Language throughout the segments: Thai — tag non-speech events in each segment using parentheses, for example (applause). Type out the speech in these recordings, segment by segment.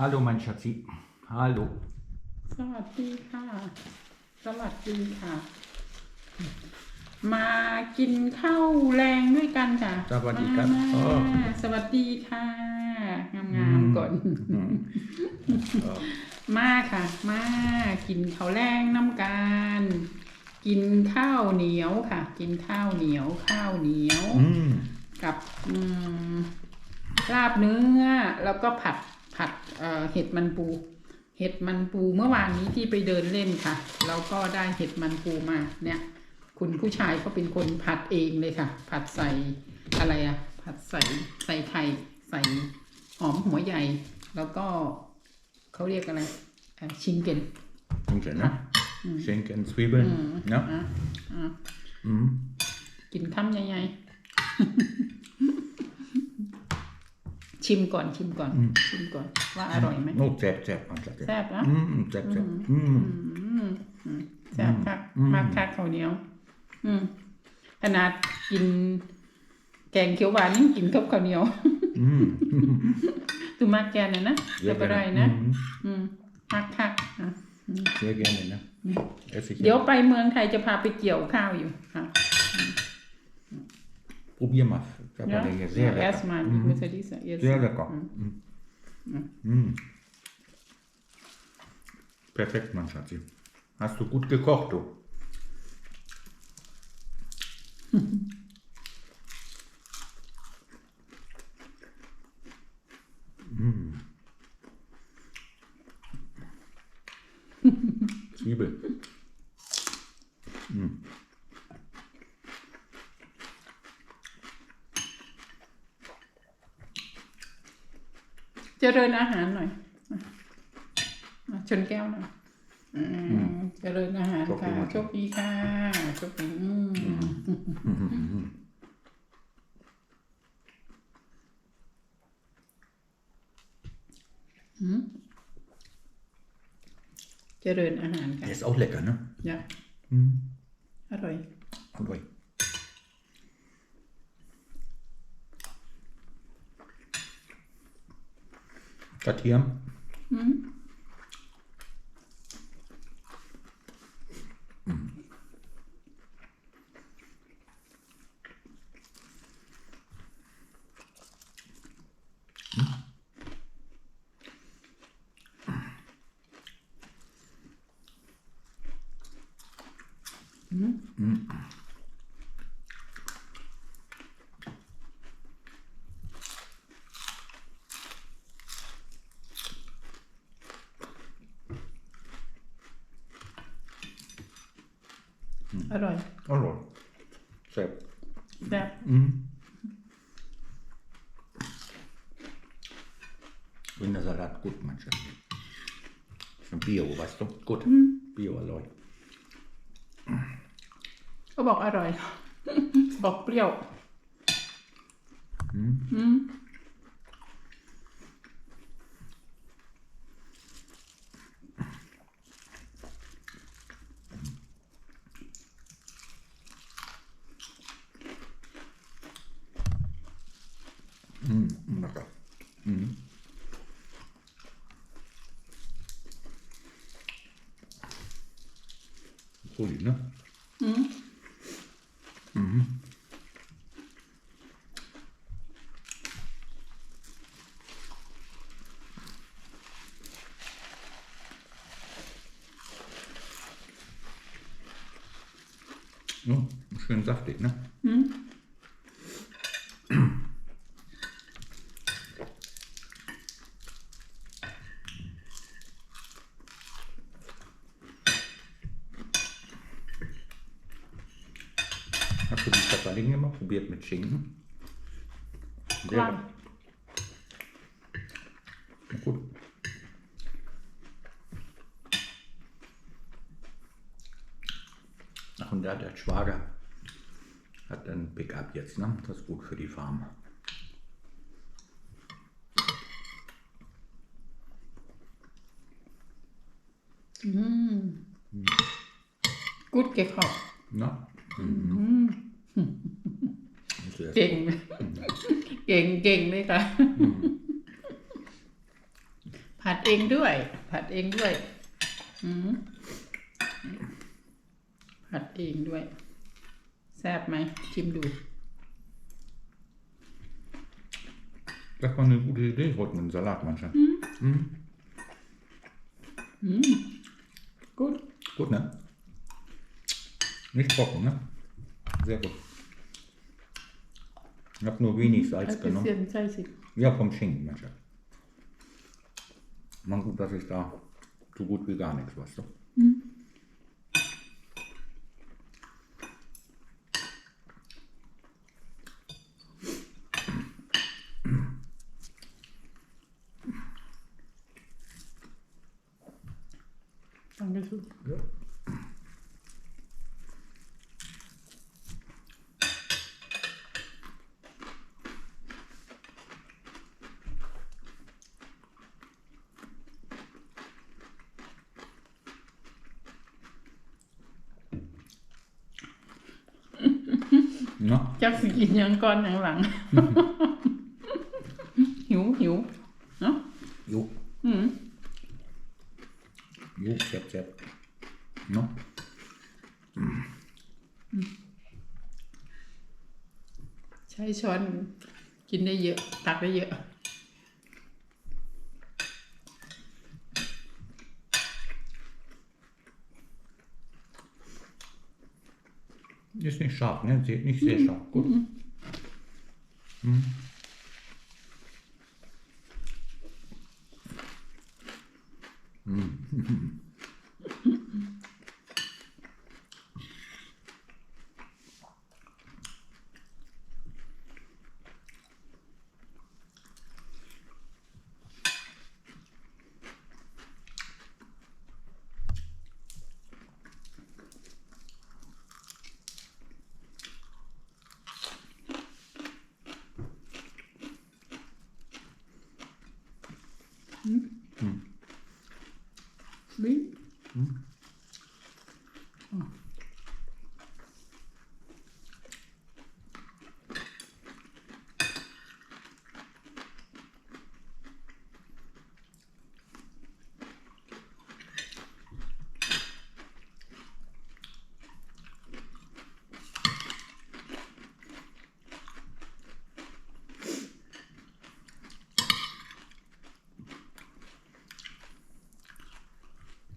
Hallo, mein Schatzi. Hallo. สวัสดี ค่ะ สวัสดีค่ะ มากินข้าวแรงด้วยกันค่ะ สวัสดีครับมาสวัสดีค่ะ งามๆก่อน มาค่ะ มากินข้าวแรงน้ำกัน กินข้าวเหนียวค่ะ กินข้าวเหนียวข้าวเหนียว กับลาบเนื้อ แล้วก็ผัดผัดเห็ดมันปู เห็ดมันปูเมื่อวานนี้ที่ไปเดินเล่นค่ะ เราก็ได้เห็ดมันปูมา เนี่ย คุณผู้ชายก็เป็นคนผัดเองเลยค่ะ ผัดใส่อะไรอะผัดใส่ใส่ไข่ใส่หอมหัวใหญ่ แล้วก็เขาเรียกอะไร ชิงเกนชิงเกนนะ ชิงเกนสวีเบิร์นเนาะกินคำใหญ่ๆชิมก่อนชิมก่อนชิมก่อนว่า อร่อยไหมโอ้แซ่บแซ่บแซ่บแซ่บนะแซ่บแซ่บแซ่บคัก มากคักข้าวเหนียวขนาดกินแกงเขียวหวานยังกินกับข้าวเหนียวตูมากแกนนะนะจะไปไรนะอมักคักเยอะแกะเลยนะเดี๋ยวไปเมืองไทยจะพาไปเกี่ยวข้าวอยู่ค่ะ Probier mal. Ich habe ja? hier sehr lecker. Erstmal mhm. mit Verlieser. Jetzt. Sehr lecker. Mhm. Mhm. Perfekt, mein Schatzi. Hast du gut gekocht, du. (laughs) Mhm. Zwiebel. จเริญอาหารหน่อย ชนแก้วหน่อยเจริญอาหารค่ะโชคดีค่ะโชคดีเจริญอาหารค่ะ y e สเอาเหล็กกันเนาะ y e a อร่อย อร่อย statt hier. Mhm. mhm. Adoro. Adoro. Sì. Beh. Mm. Rindersalat gut, manche. Bio, weißt du? Gut. Bio, Alloy. Aber auch Alloy. Ist auch Bio. Mm. Mm. Mm, lecker. Mm. Holy, ne? Mhm. Mhm. Ja, schön saftig, ne? Mhm. mit Schinken. Sehr ja. gut. Ach, und da der Schwager hat ein Pickup jetzt, ne? Das ist gut für die Farm. Mmh. Gut gekocht. Na? Mhm. (laughs) (laughs) เก่งเก่งเก่งไหมคะผัดเองด้วย ผัดเองด้วยผัดเองด้วย แซ่บไหม ชิมดูแต่คนนึงดีด้วยหดเหมือนสลักมันใช่ไหมกูดกูดนะนี่ปอกผมนะเจ๊ปอก Ich habe nur wenig mhm. Salz genommen. Ein bisschen salzig. Ja, vom Schinken, Mensch. Man gut, dass ich da so gut wie gar nichts, weißt du. เนาะจักสิกินยังก่อนยังหลัง หิวหิวเนาะยุกอืมบเจ็บเนาะใช้ช้อน กินได้เยอะตักได้เยอะ Die ist nicht scharf, ne? Nicht sehr mhm. scharf. Gut. Mhm. Mhm. (laughs) (laughs) me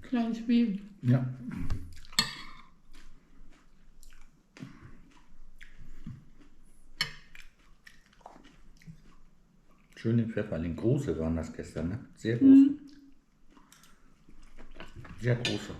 Kleines Spiel. Ja. Schöne Pfefferling. Große waren das gestern, ne? Sehr große. Mhm. Sehr große.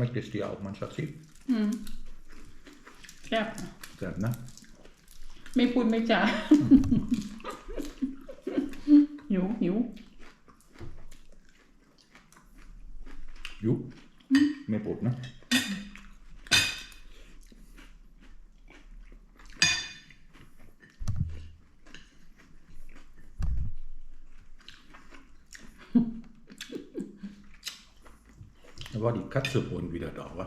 Schmeckt es dir auch, mein Schatzi? Mm. Ja. Sehr, ne? Mit p u d ่พูดไม่ j าหิ Jetzt war die Katze vorhin wieder da, wa?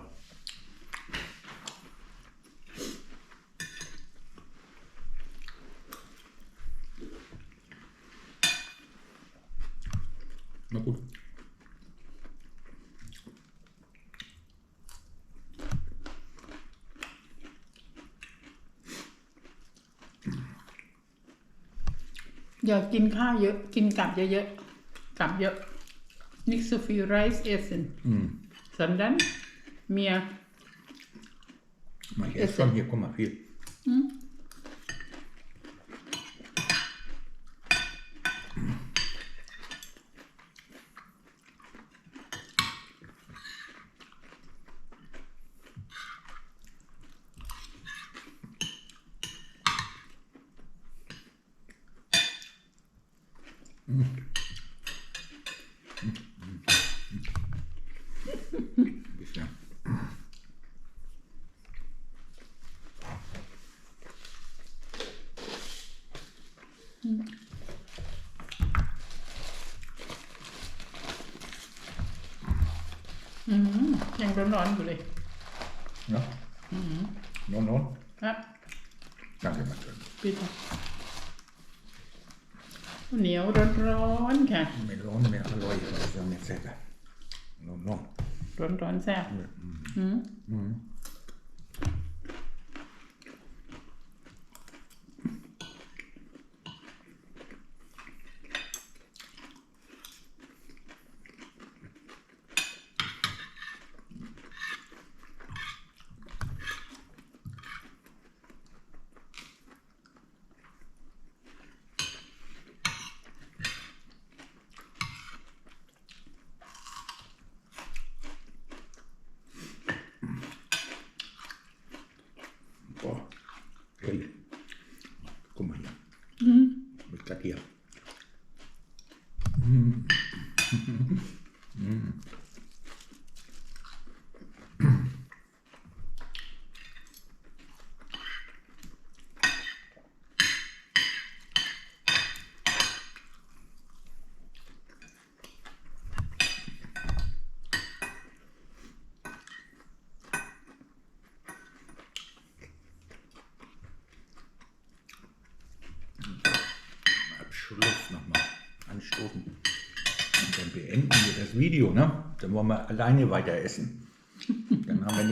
Na gut. อย่ากินข้าวเยอะ กินกลับเยอะๆกลับเยอะ Nichts so viel Reis essen. Mm. sondern mir. Ich esse schon hier, guck mal, viel. Hm? Hm. นอนอยู่เลยเนาะนอนนนครับกางเกงมาเถอะปิดเหนียวร้อนๆค่ะ ไม่ร้อนไม่อร่อยเลยไม่แซ่บอ่ะนอนๆร้อนๆแซ่บอืมอืม Okay. beenden wir das Video, ne? Dann wollen wir alleine weiter essen. Dann haben wir nichts